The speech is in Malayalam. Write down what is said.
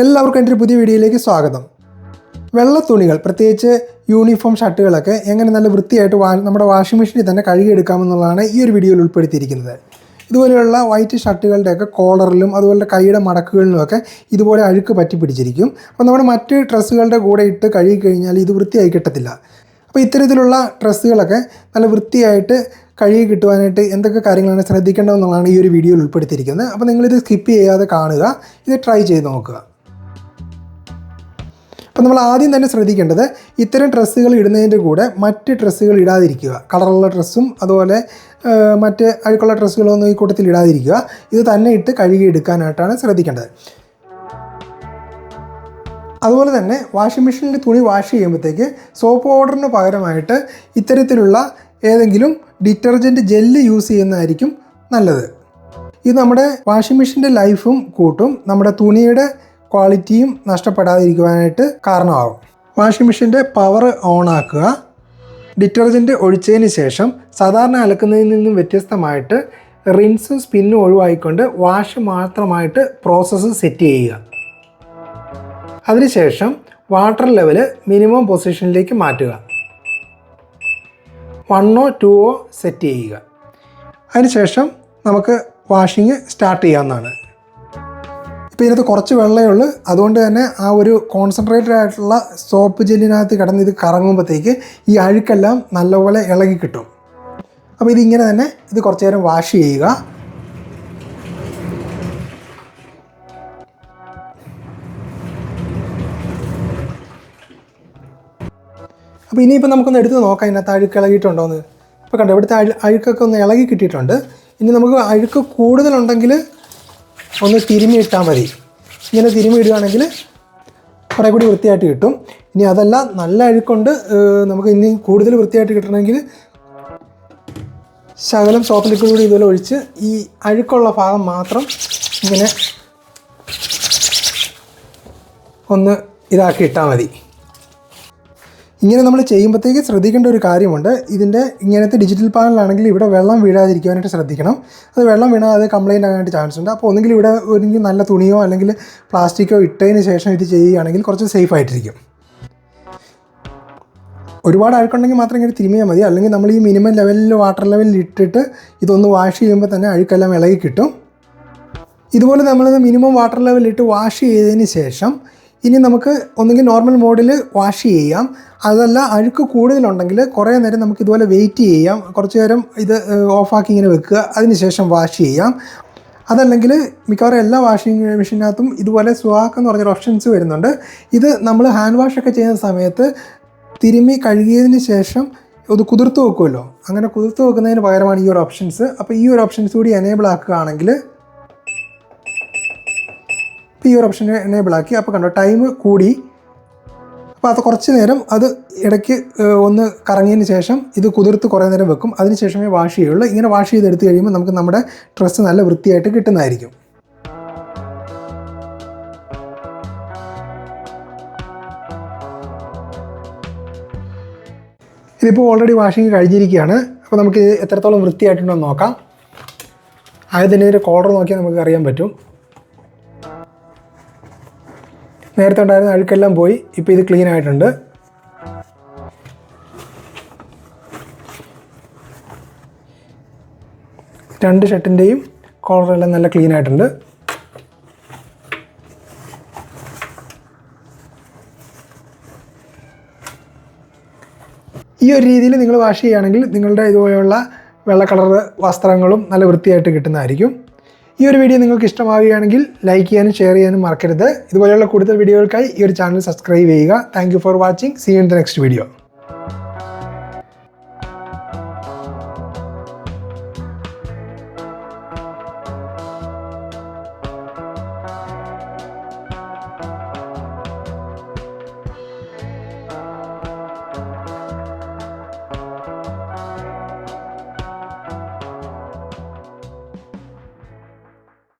എല്ലാവർക്കും എന്റെ ഒരു പുതിയ വീഡിയോയിലേക്ക് സ്വാഗതം. വെള്ള തുണികൾ പ്രത്യേകിച്ച് യൂണിഫോം ഷർട്ടുകളൊക്കെ എങ്ങനെ നല്ല വൃത്തിയായിട്ട് വാ നമ്മുടെ വാഷിംഗ് മെഷീനിൽ തന്നെ കഴുകിയെടുക്കാമെന്നുള്ളതാണ് ഈ ഒരു വീഡിയോയിൽ ഉൾപ്പെടുത്തിയിരിക്കുന്നത്. ഇതുപോലെയുള്ള വൈറ്റ് ഷർട്ടുകളുടെയൊക്കെ കോളറിലും അതുപോലെ കൈയുടെ മടക്കുകളിലുമൊക്കെ ഇതുപോലെ അഴുക്ക് പറ്റി പിടിച്ചിരിക്കും. അപ്പോൾ നമ്മുടെ മറ്റ് ഡ്രസ്സുകളുടെ കൂടെ ഇട്ട് കഴുകി കഴിഞ്ഞാൽ ഇത് വൃത്തിയായി കിട്ടത്തില്ല. അപ്പോൾ ഇത്തരത്തിലുള്ള ഡ്രസ്സുകളൊക്കെ നല്ല വൃത്തിയായിട്ട് കഴുകി കിട്ടുവാനായിട്ട് എന്തൊക്കെ കാര്യങ്ങളാണ് ശ്രദ്ധിക്കേണ്ടതെന്നുള്ളതാണ് ഈ ഒരു വീഡിയോയിൽ ഉൾപ്പെടുത്തിയിരിക്കുന്നത്. അപ്പോൾ നിങ്ങളിത് സ്കിപ്പ് ചെയ്യാതെ കാണുക ഇത് ട്രൈ ചെയ്ത് നോക്കുക. അപ്പോൾ നമ്മൾ ആദ്യം തന്നെ ശ്രദ്ധിക്കേണ്ടത് ഇത്തരം ഡ്രസ്സുകൾ ഇടുന്നതിന്റെ കൂടെ മറ്റ് ഡ്രസ്സുകൾ ഇടാതിരിക്കുക. കളറുള്ള ഡ്രസ്സും അതുപോലെ മറ്റ് അഴുക്കുള്ള ഡ്രസ്സുകളൊന്നും ഈ കൂട്ടത്തിൽ ഇടാതിരിക്കുക. ഇത് തന്നെ ഇട്ട് കഴുകി എടുക്കാനായിട്ടാണ് ശ്രദ്ധിക്കേണ്ടത്. അതുപോലെ തന്നെ വാഷിംഗ് മെഷീനിൽ തുണി വാഷ് ചെയ്യുമ്പോഴത്തേക്ക് സോപ്പ് പൗഡറിന് പകരമായിട്ട് ഇത്തരത്തിലുള്ള ഏതെങ്കിലും ഡിറ്റർജന്റ് ജെല്ല് യൂസ് ചെയ്യുന്നതായിരിക്കും നല്ലത്. ഇത് നമ്മുടെ വാഷിംഗ് മെഷീന്റെ ലൈഫും കൂട്ടും. നമ്മുടെ തുണിയുടെ ക്വാളിറ്റിയും നഷ്ടപ്പെടാതിരിക്കുവാനായിട്ട് കാരണമാകും. വാഷിംഗ് മെഷീന്റെ പവർ ഓൺ ആക്കുക ഡിറ്റർജന്റ് ഒഴിച്ചതിന് ശേഷം സാധാരണ അലക്കുന്നതിൽ നിന്നും വ്യത്യസ്തമായിട്ട് റിൻസും സ്പിന്നും ഒഴിവായിക്കൊണ്ട് വാഷ് മാത്രമായിട്ട് പ്രോസസ്സ് സെറ്റ് ചെയ്യുക. അതിനുശേഷം വാട്ടർ ലെവൽ മിനിമം പൊസിഷനിലേക്ക് മാറ്റുക. വണ്ണോ ടൂവോ സെറ്റ് ചെയ്യുക. അതിനുശേഷം നമുക്ക് വാഷിംഗ് സ്റ്റാർട്ട് ചെയ്യാവുന്നതാണ്. ഇപ്പോൾ ഇതിനകത്ത് കുറച്ച് വെള്ളമേ ഉള്ളൂ. അതുകൊണ്ട് തന്നെ ആ ഒരു കോൺസെൻട്രേറ്റഡ് ആയിട്ടുള്ള സോപ്പ് ജെല്ലിനകത്ത് കിടന്ന് ഇത് കറങ്ങുമ്പോഴത്തേക്ക് ഈ അഴുക്കെല്ലാം നല്ലപോലെ ഇളകി കിട്ടും. അപ്പോൾ ഇതിങ്ങനെ തന്നെ ഇത് കുറച്ച് നേരം വാഷ് ചെയ്യുക. അപ്പോൾ ഇനിയിപ്പോൾ നമുക്കൊന്ന് എടുത്ത് നോക്കാം ഇതിനകത്ത് അഴുക്ക് ഇളകിയിട്ടുണ്ടോയെന്ന് ഇപ്പോൾ കണ്ടോ ഇവിടുത്തെ അഴു അഴുക്കൊക്കെ ഒന്ന് ഇളകി കിട്ടിയിട്ടുണ്ട്. ഇനി നമുക്ക് അഴുക്ക് കൂടുതലുണ്ടെങ്കിൽ ഒന്ന് തിരുമി ഇട്ടാൽ മതി. ഇങ്ങനെ തിരുമി ഇടുകയാണെങ്കിൽ കുറേ കൂടി വൃത്തിയായിട്ട് കിട്ടും. ഇനി അതല്ല നല്ല അഴുക്കുണ്ട്. നമുക്ക് ഇനി കൂടുതൽ വൃത്തിയായിട്ട് കിട്ടണമെങ്കിൽ ശകലം സോപ്പ് ലിക്വിഡ് കൂടി ഇതുപോലെ ഒഴിച്ച് ഈ അഴുക്കുള്ള ഭാഗം മാത്രം ഇങ്ങനെ ഒന്ന് ഇതാക്കി ഇട്ടാൽ മതി. ഇങ്ങനെ നമ്മൾ ചെയ്യുമ്പോഴത്തേക്ക് ശ്രദ്ധിക്കേണ്ട ഒരു കാര്യമുണ്ട്. ഇതിന്റെ ഇങ്ങനത്തെ ഡിജിറ്റൽ പാനലാണെങ്കിൽ ഇവിടെ വെള്ളം വീഴാതിരിക്കാനായിട്ട് ശ്രദ്ധിക്കണം. അത് വെള്ളം വീണാൽ അത് കംപ്ലൈന്റ് ആകാനായിട്ട് ചാൻസ് ഉണ്ട്. അപ്പോൾ ഒന്നുകിൽ ഇവിടെ ഒരു നല്ല തുണിയോ അല്ലെങ്കിൽ പ്ലാസ്റ്റിക്കോ ഇട്ടതിന് ശേഷം ഇത് ചെയ്യുകയാണെങ്കിൽ കുറച്ച് സേഫ് ആയിട്ടിരിക്കും. ഒരുപാട് അഴുക്കുണ്ടെങ്കിൽ മാത്രം ഇങ്ങനെ തിരുമിയാൽ മതി. അല്ലെങ്കിൽ നമ്മൾ ഈ മിനിമം ലെവലിൽ വാട്ടർ ലെവലിൽ ഇട്ടിട്ട് ഇതൊന്ന് വാഷ് ചെയ്യുമ്പോൾ തന്നെ അഴുക്കെല്ലാം ഇളകി കിട്ടും. ഇതുപോലെ നമ്മളിത് മിനിമം വാട്ടർ ലെവലിൽ ഇട്ട് വാഷ് ചെയ്തതിന് ശേഷം ഇനി നമുക്ക് ഒന്നുകിൽ നോർമൽ മോഡിൽ വാഷ് ചെയ്യാം. അതല്ല അഴുക്ക് കൂടുതലുണ്ടെങ്കിൽ കുറേ നേരം നമുക്ക് ഇതുപോലെ വെയിറ്റ് ചെയ്യാം. കുറച്ച് നേരം ഇത് ഓഫാക്കി ഇങ്ങനെ വെക്കുക. അതിനുശേഷം വാഷ് ചെയ്യാം. അതല്ലെങ്കിൽ മിക്കവാറും എല്ലാ വാഷിംഗ് മെഷീനകത്തും ഇതുപോലെ സ്വാക്ക് എന്ന് പറഞ്ഞൊരു ഓപ്ഷൻസ് വരുന്നുണ്ട്. ഇത് നമ്മൾ ഹാൻഡ് വാഷ് ഒക്കെ ചെയ്യുന്ന സമയത്ത് തിരുമ്മി കഴുകിയതിന് ശേഷം ഇത് കുതിർത്ത് വെക്കുമല്ലോ. അങ്ങനെ കുതിർത്ത് വെക്കുന്നതിന് പകരമാണ് ഈ ഒരു ഓപ്ഷൻസ് അപ്പോൾ ഈ ഒരു ഓപ്ഷൻസ് കൂടി എനേബിൾ ആക്കുകയാണെങ്കിൽ ഇപ്പോൾ ഈ ഒരു ഓപ്ഷൻ എനേബിൾ ആക്കി. അപ്പോൾ കണ്ടോ ടൈം കൂടി. അപ്പോൾ അത് കുറച്ച് നേരം അത് ഇടയ്ക്ക് ഒന്ന് കറങ്ങിയതിന് ശേഷം ഇത് കുതിർത്ത് കുറേ നേരം വെക്കും. അതിന് ശേഷമേ വാഷ് ചെയ്യുള്ളൂ. ഇങ്ങനെ വാഷ് ചെയ്തെടുത്ത് കഴിയുമ്പോൾ നമുക്ക് നമ്മുടെ ഡ്രസ്സ് നല്ല വൃത്തിയായിട്ട് കിട്ടുന്നതായിരിക്കും. ഇതിപ്പോൾ ഓൾറെഡി വാഷിങ് കഴിഞ്ഞിരിക്കുകയാണ്. അപ്പോൾ നമുക്ക് എത്രത്തോളം വൃത്തിയായിട്ടുണ്ടോ നോക്കാം. ആദ്യം തന്നെ ഇതിന്റെ കോളർ നോക്കിയാൽ നമുക്ക് അറിയാൻ പറ്റും. നേരത്തെ ഉണ്ടായിരുന്ന അഴുക്കെല്ലാം പോയി ഇപ്പോൾ ഇത് ക്ലീൻ ആയിട്ടുണ്ട്. രണ്ട് ഷർട്ടിന്റെയും കോളറെല്ലാം നല്ല ക്ലീൻ ആയിട്ടുണ്ട്. ഈ ഒരു രീതിയിൽ നിങ്ങൾ വാഷ് ചെയ്യുകയാണെങ്കിൽ നിങ്ങളുടെ ഇതുപോലെയുള്ള വെള്ള കളർ വസ്ത്രങ്ങളും നല്ല വൃത്തിയായിട്ട് കിട്ടുന്നതായിരിക്കും. ഈ ഒരു വീഡിയോ നിങ്ങൾക്ക് ഇഷ്ടമാവുകയാണെങ്കിൽ ലൈക്ക് ചെയ്യാനും ഷെയർ ചെയ്യാനും മറക്കരുത്. ഇതുപോലെയുള്ള കൂടുതൽ വീഡിയോകൾക്കായി ഈ ഒരു ചാനൽ സബ്സ്ക്രൈബ് ചെയ്യുക. Thank for watching see in the next video